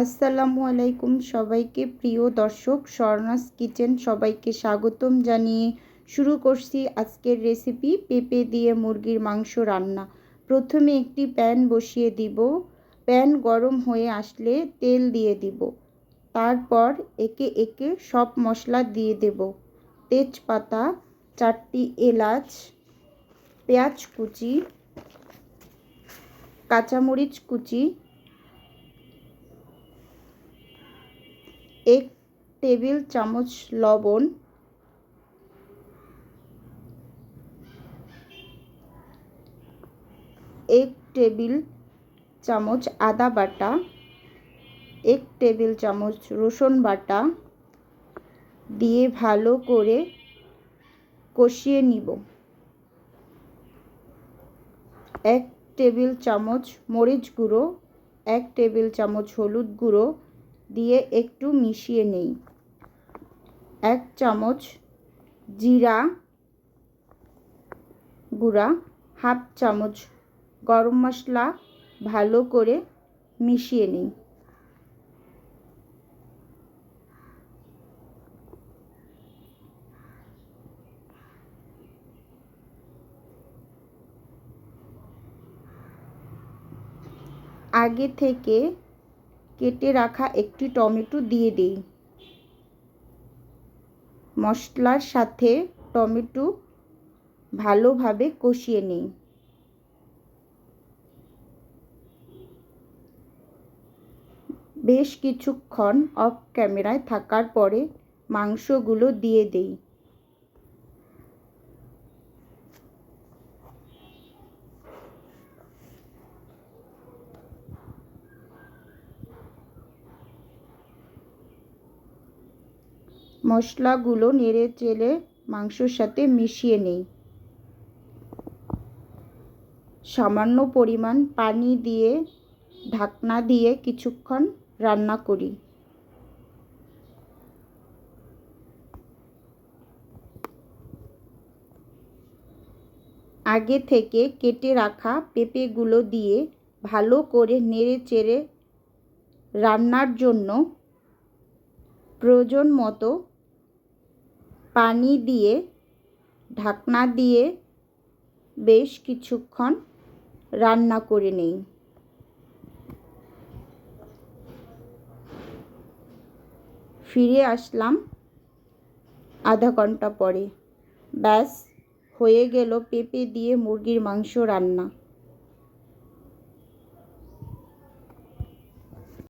আসসালামু আলাইকুম সবাইকে। প্রিয় দর্শক, স্বর্ণাস কিচেন সবাইকে স্বাগতম জানিয়ে শুরু করছি আজকের রেসিপি পেঁপে দিয়ে মুরগির মাংস রান্না। প্রথমে একটি প্যান বসিয়ে দিব। প্যান গরম হয়ে আসলে তেল দিয়ে দিব। তারপর একে একে সব মশলা দিয়ে দেব। তেজপাতা, চারটি এলাচ, পেঁয়াজ কুচি, কাঁচামরিচ কুচি এক টেবিল চামচ লবণ, এক টেবিল চামচ আদা বাটা, এক টেবিল চামচ রসুন বাটা দিয়ে ভালো করে কষিয়ে নিব। এক টেবিল চামচ মরিচ গুঁড়ো, এক টেবিল চামচ হলুদ গুঁড়ো দিয়ে একটু মিশিয়ে নেই। এক চামচ জিরা গুঁড়া, হাফ চামচ গরম মশলা ভালো করে মিশিয়ে নিই। আগে থেকে কেটে রাখা একটি টমেটো দিয়ে দিই। মশলার সাথে টমেটো ভালোভাবে কষিয়ে নিই। বেশ কিছুক্ষণ অফ ক্যামেরায় থাকার পরে মাংসগুলো দিয়ে দেই। মশলাগুলো নেড়ে চেড়ে মাংসর সাথে মিশিয়ে নেই। সামান্য পরিমাণ পানি দিয়ে, ঢাকনা দিয়ে কিছুক্ষণ রান্না করি। আগে থেকে কেটে রাখা পেঁপেগুলো দিয়ে ভালো করে নেড়ে চেড়ে রান্নার জন্য প্রয়োজন মতো পানি দিয়ে, ঢাকনা দিয়ে বেশ কিছুক্ষণ রান্না করে নেই। ফিরে আসলাম আধা ঘণ্টা পরে। ব্যাস, হয়ে গেল পেঁপে দিয়ে মুরগির মাংস রান্না।